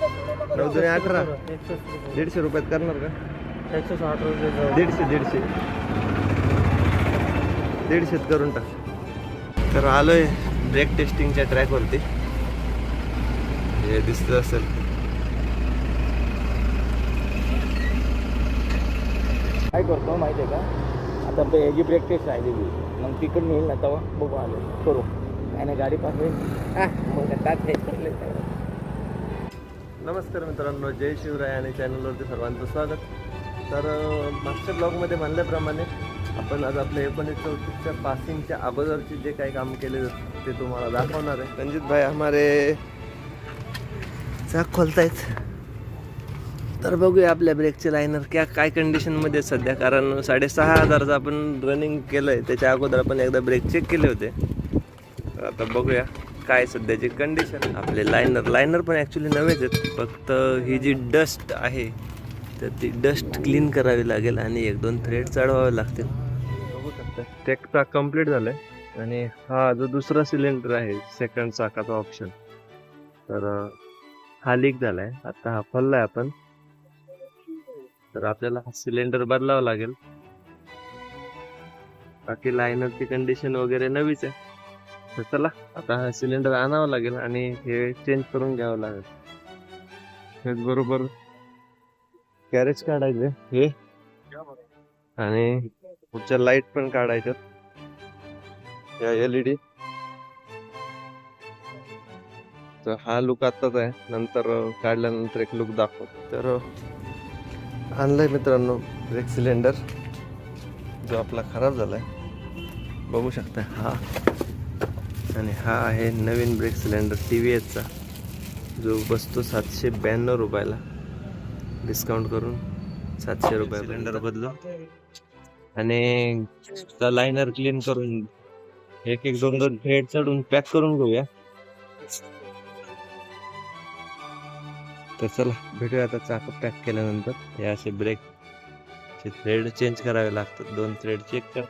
नऊ जुने अठरा एकशे दीडशे रुपयात करणार का? एकशे साठ रुपये दीडशे दीडशे. दीडशेत करून टाक. तर आलोय ब्रेक टेस्टिंगच्या ट्रॅकवरती हे दिसत असेल. काय करतो माहिती आहे का? आता पे याची ब्रेक टेस्ट राहिलेली मग तिकडून येईल ना तेव्हा बघू आलो. करू. काय नाही गाडी पास हा, मग त्यात तास नमस्कार मित्रांनो जय शिवराय आणि चॅनलवरती सर्वांचं स्वागत. तर मागच्या ब्लॉगमध्ये म्हणल्याप्रमाणे आपण आज आपल्या एकोणीस चौतीसच्या पासिंगच्या अगोदरचे जे काही काम केले ते तुम्हाला दाखवणार आहे. रणजित भाई हमारे चाक खोलतायत. तर बघूया आपल्या ब्रेकचे लायनर क्या काय कंडिशनमध्ये आहेत सध्या. कारण साडेसहा हजारचं आपण रनिंग केलं आहे त्याच्या अगोदर आपण एकदा ब्रेक चेक केले होते. तर आता बघूया. काय सध्याची कंडिशन आपले लायनर लायनर पण ॲक्च्युली नवेच आहेत. फक्त ही जी डस्ट आहे तर ती डस्ट क्लीन करावी लागेल आणि एक दोन थ्रेड चढवावे लागतील. बघू शकता. कंप्लीट झालं आहे आणि हा जो दुसरा सिलेंडर आहे सेकंड चाकाचा ऑप्शन तर हा लीक झाला आहे आता हा खोलला आहे आपण. तर आपल्याला हा सिलेंडर बदलावा लागेल. बाकी लायनरची कंडिशन वगैरे नवीच आहे. तर चला आता हा सिलेंडर आणावं लागेल आणि हे चेंज करून घ्यावं लागेल. त्याचबरोबर कॅरेज काढायचे. हे? आणि पुढच्या लाइट पण काढायच्यात या एलईडी तर हा लुक आत्ताच आहे. नंतर काढल्यानंतर एक लुक दाखवतो. तर आणलंय मित्रांनो ब्रेक सिलेंडर जो आपला खराब झालाय. बघू शकता. हा. आणि हा आहे नवीन ब्रेक सिलेंडर टी व्ही एचचा जो बसतो सातशे ब्याण्णव रुपयाला. डिस्काउंट करून सातशे रुपये सिलेंडर बदलू. आणि लायनर क्लीन करून एक एक दोन दोन थ्रेड चढून पॅक करून घेऊया. तर चला भेटूया आता चाक पॅक केल्यानंतर. हे असे ब्रेक थ्रेड चेंज करावे लागतात. दोन थ्रेड चेक कर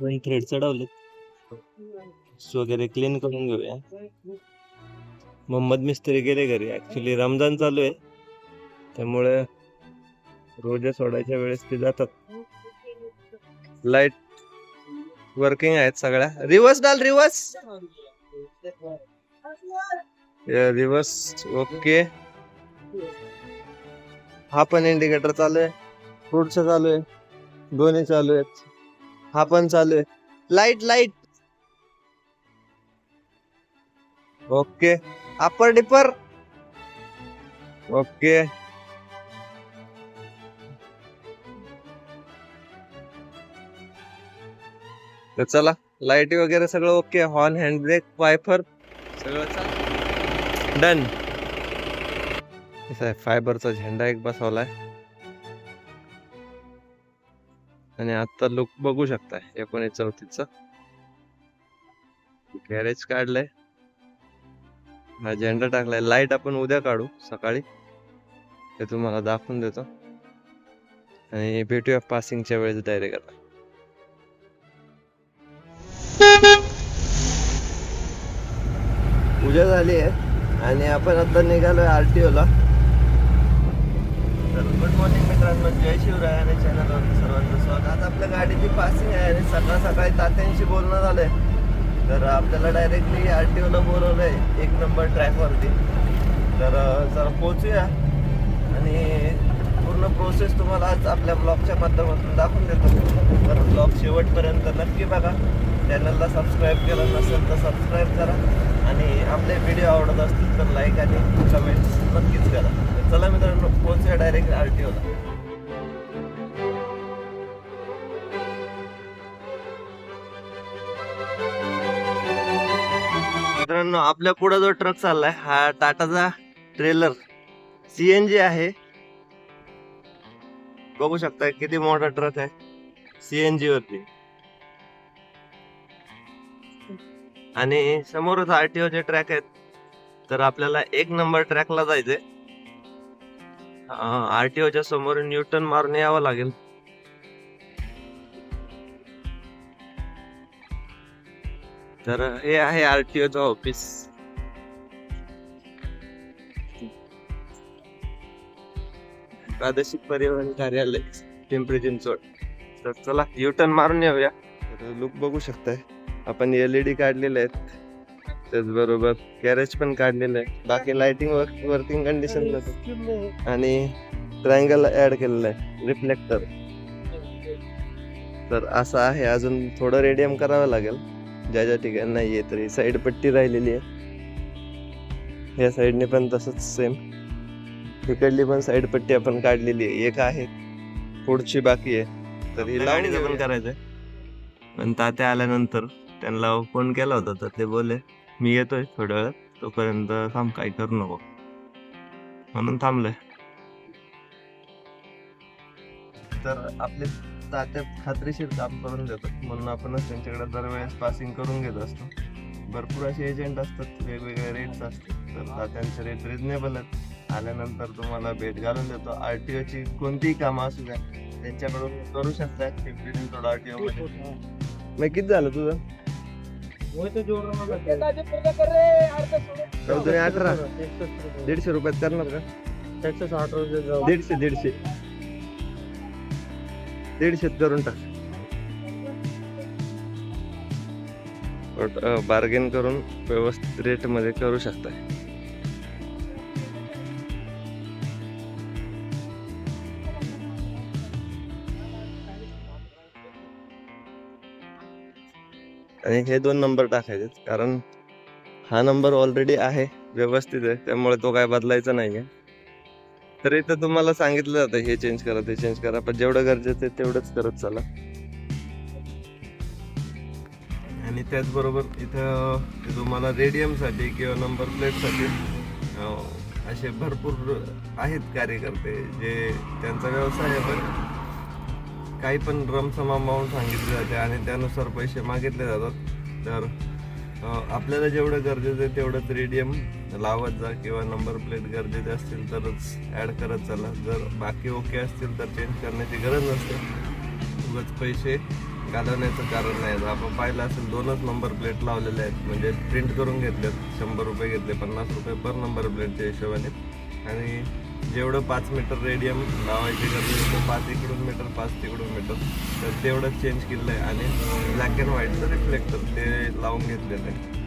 दोन थ्रेड चढवलेत वगैरे क्लीन करून घेऊया. मोहम्मद मिस्त्री गेले घरी. ऍक्च्युली रमजान चालू आहे. त्यामुळे रोजा सोडायच्या वेळेस ते जातात. लाइट वर्किंग आहेत सगळ्या. रिवर्स डाल रिवर्स. रिवर्स. ओके हा पण इंडिकेटर चालू आहे. पुढचं चालू आहे. दोन्ही चालू आहेत. हा पण चालू आहे. Light light okay upper dipper okay तर चला लाइट वगैरे सगळं okay horn hand brake wiper सगळं डन फायबरचा झेंडा एक बसवलाय. आणि आता लुक बघू शकताय एकोणीस चौतीसचा. गॅरेज काढलंय. हा झेंडा टाकलाय. लाइट आपण उद्या काढू सकाळी. ते तुम्हाला दाखवून देतो. आणि भेटूया पासिंगच्या वेळेस डायरेक्ट आता. पूजा झाली आहे. आणि आपण आता निघालोय आरटीओ ला. तर गुड मॉर्निंग मित्रांनो जय शिवराय आणि चॅनलवर सर्वांचं स्वागत. आज आपल्या गाडीची पासिंग आहे आणि सकाळ सकाळी तात्यांशी बोलणं झालंय. तर आपल्याला डायरेक्टली आर टी ओला बोलवलंय एक नंबर ट्रॅकवरती तर जरा पोचूया आणि पूर्ण प्रोसेस तुम्हाला आज आपल्या ब्लॉगच्या माध्यमातून दाखवून देतो. तर ब्लॉग शेवटपर्यंत नक्की बघा. चॅनलला सबस्क्राईब केलं नसेल तर सबस्क्राईब करा. आणि आपले व्हिडिओ आवडत असतील तर लाईक आणि कमेंट्स नक्कीच करा. चला मित्रांनो पोहोचूया डायरेक्ट आर टी ओला मित्रांनो आपल्या पुढे जो ट्रक चाललाय हा टाटाचा ट्रेलर सीएनजी आहे. बघू शकता किती मोठा ट्रक आहे सीएनजी वरती. आणि समोरच आरटीओ चे ट्रॅक आहेत. तर आपल्याला एक नंबर ट्रॅकला जायचंय. आरटीओच्या समोर न्यूटन मारून यावं लागेल. तर हे आहे आरटीओचं ऑफिस प्रादेशिक परिवहन कार्यालय पिंपरी चिंचवड तर चला युटर्न मारून येऊया. लुक बघू शकताय. आपण एलईडी काढलेले आहेत. त्याचबरोबर गॅरेज पण काढलेलं आहे. बाकी लाइटिंग वर्किंग कंडिशनमध्ये आणि ट्रायंगल ऍड केलेलं आहे. रिफ्लेक्टर तर असं आहे. अजून थोडं रेडियम करावं लागेल. ज्या ज्या ठिकाणी नाहीये तरी. साईड पट्टी राहिलेली आहे. या साईडने पण तसंच सेम तिकडली पण साईड पट्टी आपण काढलेली आहे. एक आहे. पुढची बाकी आहे. तर ही लावणी पण करायचंय. पण तात्या आल्यानंतर त्यांना फोन केला होता. तर ते बोलले मी येतोय थोड्या वेळात. तोपर्यंत थांब काही करू नको. म्हणून थांबलोय. तर आपले तात्या खात्रीशीर काम करून देतात. म्हणून आपणच त्यांच्याकडे दरवेळेस पासिंग करून घेत असतो. भरपूर असे एजंट असतात. वेगवेगळे रेट्स असतात. तर तात्यांचे रेट रिजनेबल आहेत. आल्यानंतर तुम्हाला भेट घालून देतो. आर टी ओची कोणतीही कामं असू द्या त्यांच्याकडून करू शकता. चिंचवड आर टी ओ मध्ये मग किती झालं तुझं? चौदा अठरा दीडशे रुपयात करणार का दीडशे दीडशे दीडशेत करून टाक बार्गेन करून व्यवस्थित रेटमध्ये करू शकताय. आणि हे दोन नंबर टाकायचे कारण हा नंबर ऑलरेडी आहे व्यवस्थित आहे त्यामुळे तो काय बदलायचा नाही आहे तर इथं तुम्हाला सांगितलं जातं हे चेंज करा ते चेंज करा पण जेवढं गरजेचं आहे तेवढंच करत चला. आणि त्याचबरोबर इथं तुम्हाला रेडियमसाठी किंवा नंबर प्लेटसाठी असे भरपूर आहेत कार्यकर्ते जे त्यांचा व्यवसाय आहे पण काही पण रमसम अमाऊंट सांगितली जाते आणि त्यानुसार पैसे मागितले जातात. तर आपल्याला जेवढं गरजेचं आहे तेवढंच रेडियम लावत जा किंवा नंबर प्लेट गरजेचे असतील तरच ॲड करत चला. जर बाकी ओके असतील तर चेंज करण्याची गरज नसते. उगाच पैसे घालवण्याचं कारण नाही. आता आपण पाहिलं असेल दोनच नंबर प्लेट लावलेले आहेत. म्हणजे प्रिंट करून घेतलेत. शंभर रुपये घेतले पन्नास रुपये पर नंबर प्लेटच्या हिशोबाने. आणि जेवढं पाच मीटर रेडियम लावायचे करते पाच इकडून मीटर पाच तिकडून मीटर तर तेवढंच चेंज केलं आहे आणि ब्लॅक अँड व्हाईटचं रिफ्लेक्टर ते लावून घेतलेलं आहे.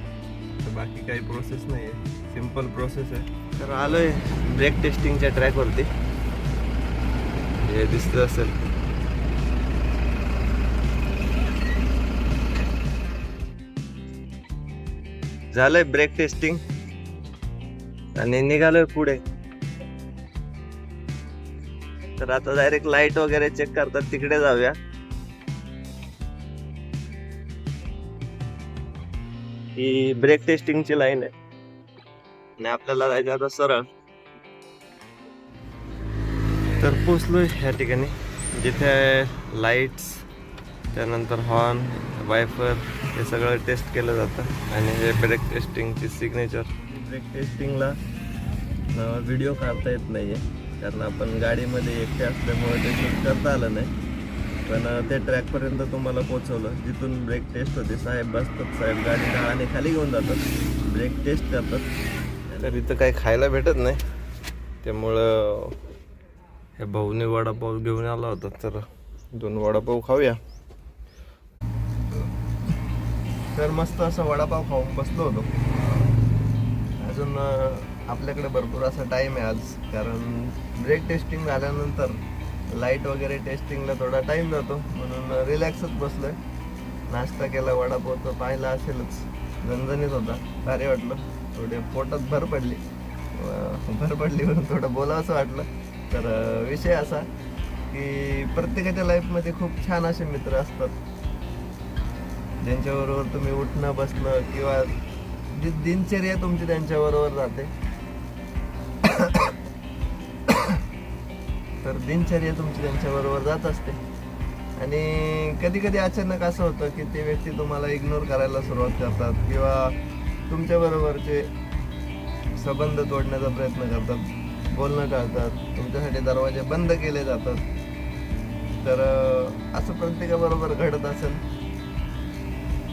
तर बाकी काही प्रोसेस नाही आहे सिंपल प्रोसेस आहे. तर आलोय ब्रेक टेस्टिंगच्या ट्रॅकवरती हे दिसतं असेल. झालंय ब्रेक टेस्टिंग आणि निघालोय पुढे. तर आता डायरेक्ट लाइट वगैरे चेक करतात तिकडे जाऊया. ही ब्रेक टेस्टिंगची लाईन आहे. आणि आपल्याला जायचं आता सरळ. तर पोचलो ह्या ठिकाणी. जिथे लाईट्स त्यानंतर हॉर्न वायफर हे सगळं टेस्ट केलं जातं. आणि हे ब्रेक टेस्टिंगची सिग्नेचर ब्रेक टेस्टिंगला व्हिडिओ काढता येत नाही आहे कारण आपण गाडीमध्ये एकटे असल्यामुळे ते शूट करता आलं नाही. पण ते ट्रॅकपर्यंत तुम्हाला पोचवलं जिथून ब्रेक टेस्ट होते. साहेब बसतात. साहेब गाडी आणि खाली घेऊन जातात. ब्रेक टेस्ट करतात. तर इथं काही खायला भेटत नाही. त्यामुळं हे भाऊने वडापाव घेऊन आला होता. तर दोन वडापाव खाऊया. तर मस्त असं वडापाव खाऊन बसलो होतो. अजून आपल्याकडे भरपूर असा टाईम आहे आज. कारण ब्रेक टेस्टिंग झाल्यानंतर लाइट वगैरे टेस्टिंगला थोडा टाइम जातो. म्हणून रिलॅक्सच बसलोय. नाश्ता केला वडापाव तर पाहिला असेलच. झणझणीत होता. भारी वाटलं. थोडे पोटात भर पडली. भर पडली म्हणून थोडं बोलावंसं वाटलं. तर विषय असा की प्रत्येकाच्या लाईफमध्ये खूप छान असे मित्र असतात. ज्यांच्याबरोबर तुम्ही उठणं बसणं किंवा जी दिनचर्या तुमची त्यांच्याबरोबर जाते तर दिनचर्या तुमची त्यांच्याबरोबर जात असते. आणि कधी कधी अचानक असं होतं की ते व्यक्ती तुम्हाला इग्नोर करायला सुरुवात करतात किंवा तुमच्याबरोबरचे संबंध तोडण्याचा प्रयत्न करतात बोलणं टाळतात तुमच्यासाठी दरवाजे बंद केले जातात. तर असं प्रत्येकाबरोबर घडत असेल.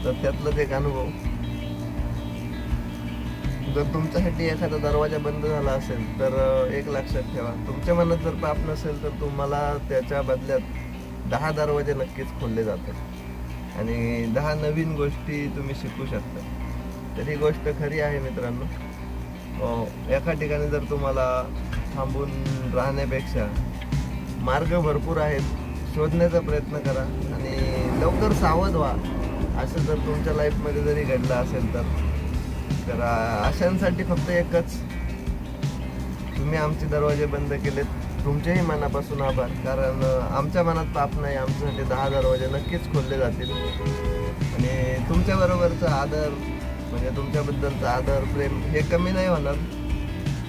तर त्यातलाच एक अनुभव. जर तुमच्यासाठी एखादा दरवाजा बंद झाला असेल तर एक लक्षात ठेवा. तुमच्या मनात जर पाप नसेल तर तुम्हाला त्याच्या बदल्यात दहा दरवाजे नक्कीच खोलले जातात. आणि दहा नवीन गोष्टी तुम्ही शिकू शकता. तर ही गोष्ट खरी आहे मित्रांनो. एका ठिकाणी जर तुम्हाला थांबून राहण्यापेक्षा मार्ग भरपूर आहेत शोधण्याचा प्रयत्न करा आणि लवकर सावध व्हा. असं जर तुमच्या लाईफमध्ये जरी घडलं असेल तर. तर अशांसाठी फक्त एकच. तुम्ही आमचे दरवाजे बंद केलेत. तुमच्याही मनापासून आभार. कारण आमच्या मनात पाप नाही. आमच्यासाठी दहा दरवाजे नक्कीच खोलले जातील. आणि तुमच्याबरोबरचा आदर म्हणजे तुमच्याबद्दलचा आदर प्रेम हे कमी नाही होणार.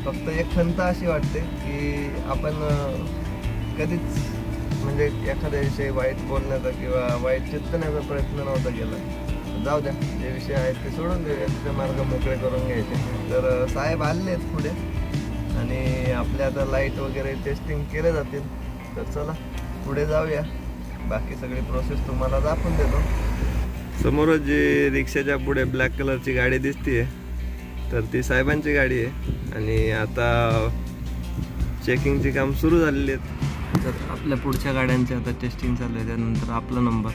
फक्त एक खंत अशी वाटते की आपण कधीच म्हणजे एखाद्या विषयी वाईट बोलण्याचा किंवा वाईट चिंतण्याचा प्रयत्न नव्हता केला. जाऊ द्या. जे विषय आहेत ते सोडून देऊया. तिथे मार्ग मोकळे करून घ्यायचे. तर साहेब आलेले आहेत पुढे. आणि आपल्या आता लाइट वगैरे टेस्टिंग केले जातील. तर चला पुढे जाऊया. बाकी सगळी प्रोसेस तुम्हाला दाखवून देतो. समोरच जी रिक्षाच्या पुढे ब्लॅक कलरची गाडी दिसतीये तर ती साहेबांची गाडी आहे. आणि आता चेकिंगची काम सुरू झालेली आहेत. तर आपल्या पुढच्या गाड्यांचे आता टेस्टिंग चालू आहे त्यानंतर आपला नंबर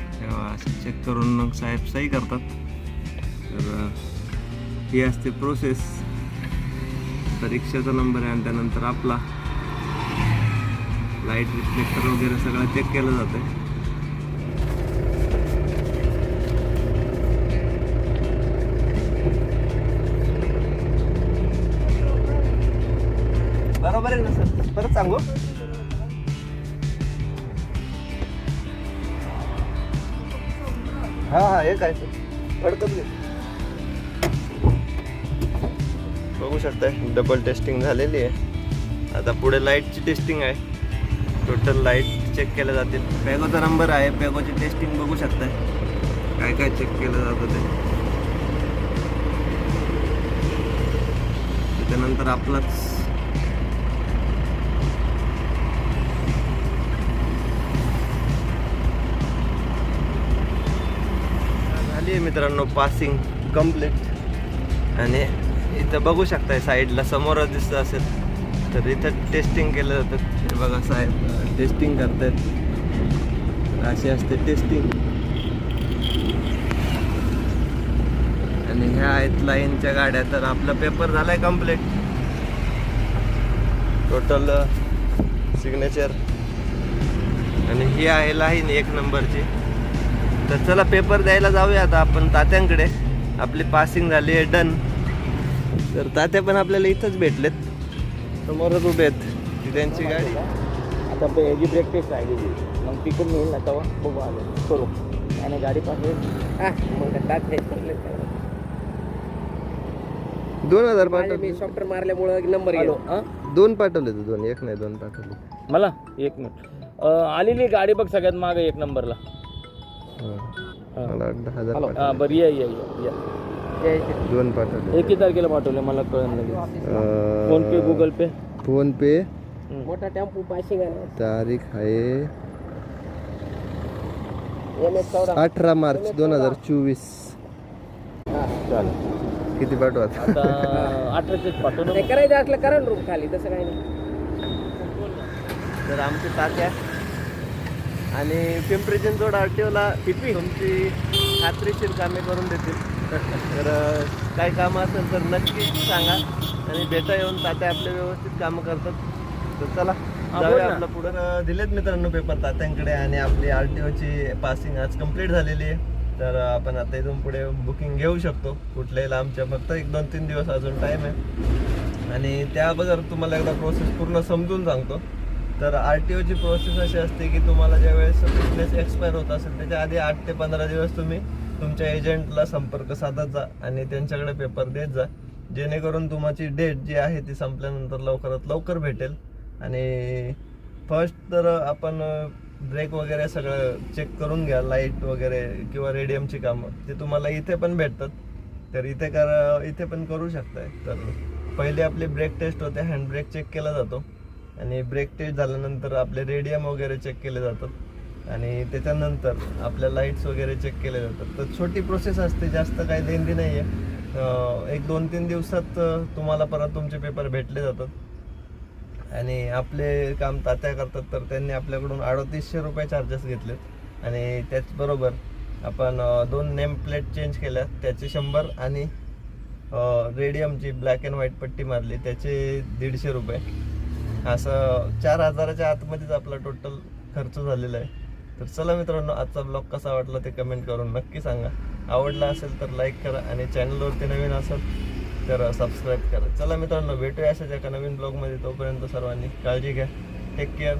असं चेक करून मग साहेब सही करतात. तर ही असते प्रोसेस परीक्षेचा नंबर आहे आणि त्यानंतर आपला. लाइट रिफ्लेक्टर वगैरे सगळं चेक केलं जातं बरोबर आहे ना सर? परत सांगू? हा हा एक आहे सर बघू शकताय डबल टेस्टिंग झालेली आहे. आता पुढे लाईटची टेस्टिंग आहे. टोटल लाइट चेक केल्या जातील. पॅगोचा नंबर आहे पॅगोची टेस्टिंग बघू शकताय. काय काय चेक केलं जातं ते. त्याच्यानंतर आपलाच झाली आहे मित्रांनो पासिंग कंप्लीट आणि इथं बघू शकताय साईडला समोरच दिसत असेल. तर इथं टेस्टिंग केलं जातं. हे बघा साहेब टेस्टिंग करतायत. अशी असते टेस्टिंग आणि ह्या आहेत लाईनच्या गाड्या. तर आपला पेपर झालाय कंप्लीट टोटल सिग्नेचर आणि ही आहे लाईन एक नंबरची. तर चला पेपर द्यायला जाऊया आता आपण तात्यांकडे. आपली पासिंग झाली आहे डन तर तात्या पण आपल्याला इथंच भेटलेत. समोरच उभे आहेत. ती त्यांची गाडी. आता याची ब्रेक टेस्ट राहिलेली मग तिकडून येईल ना तेव्हा बघू आलो करू. आणि गाडी पाठवेल मग हे. दोन हजार माझे मी पाठवले सॉफ्टवेअर मारल्यामुळे नंबर गेलो. दोन पाठवले तू दोन. एक नाही दोन पाठवले. मला? एक मिनिट आलेली गाडी बघ सगळ्यात मागे एक नंबरला. मला वाटलं दहा हजार हां पाठवले. बरं या या या या. दोन पाठवले. एकी तारखेला पाठवले? मला कळलं लगेच. Phone pe Google pay? Phone pe. मोठा टेम्पो पासिंग आहे तारीख आहे एम एस चौदा. अठरा मार्च दोन हजार चोवीस. चालेल. किती पाठवत आता अठराशेच पाठवलं करायचं असलं करा ना रूम खाली तसं काही नाही. तर आमचे तात्या आणि पिंपरी चिंचवड आर टी ओला तुमची खात्रीशीर कामे करून देतील? तर काही कामं असेल तर नक्कीच सांगा. आणि भेटा येऊन तात्या आपले व्यवस्थित कामं करतात. तर चला जाऊया. आपलं पुढे. दिलेत मित्रांनो पेपर तात्यांकडे आणि आपली आर टी ओची पासिंग आज कंप्लीट झालेली आहे. तर आपण आता इथून पुढे बुकिंग घेऊ शकतो. कुठल्याही लांबच्या फक्त एक दोन तीन दिवस अजून टाईम आहे. आणि त्या अगोदर तुम्हाला एकदा प्रोसेस पूर्ण समजून सांगतो. तर आर टी ओची प्रोसेस अशी असते की तुम्हाला ज्या वेळेस बिझनेस एक्सपायर होत असेल त्याच्या आधी आठ ते पंधरा दिवस तुम्ही तुमच्या एजंटला संपर्क साधत जा आणि त्यांच्याकडे पेपर देत जा. जेणेकरून तुमची डेट जी आहे ती संपल्यानंतर लवकरात लवकर भेटेल. आणि फर्स्ट तर आपण ब्रेक वगैरे सगळं चेक करून घ्या लाइट वगैरे किंवा रेडियमची कामं. ते तुम्हाला इथे पण भेटतात. तर इथे कर इथे पण करू शकताय. तर पहिले आपली ब्रेक टेस्ट होते हँड ब्रेक चेक केला जातो. आणि ब्रेक टेस्ट झाल्यानंतर आपले रेडियम वगैरे चेक केले जातात. आणि त्याच्यानंतर आपल्या लाईट्स वगैरे चेक केले जातात. तर छोटी प्रोसेस असते जास्त काही देणगी नाही आहे एक दोन तीन दिवसात तुम्हाला परत तुमचे पेपर भेटले जातात. आणि आपले काम तात्या करतात तर त्यांनी आपल्याकडून अडतीसशे रुपये चार्जेस घेतलेत आणि त्याचबरोबर आपण दोन नेम प्लेट चेंज केल्या. त्याचे शंभर आणि रेडियमची ब्लॅक अँड व्हाईट पट्टी मारली. त्याचे दीडशे रुपये. असं चार हजाराच्या आतमध्येच आपला टोटल खर्च झालेला आहे. तर चला मित्रांनो आजचा ब्लॉग कसा वाटला ते कमेंट करून नक्की सांगा. आवडला असेल तर लाईक करा आणि चॅनलवरती नवीन असेल तर सबस्क्राईब करा. चला मित्रांनो भेटूया अशाच एका नवीन ब्लॉगमध्ये तोपर्यंत सर्वांनी काळजी घ्या. Take care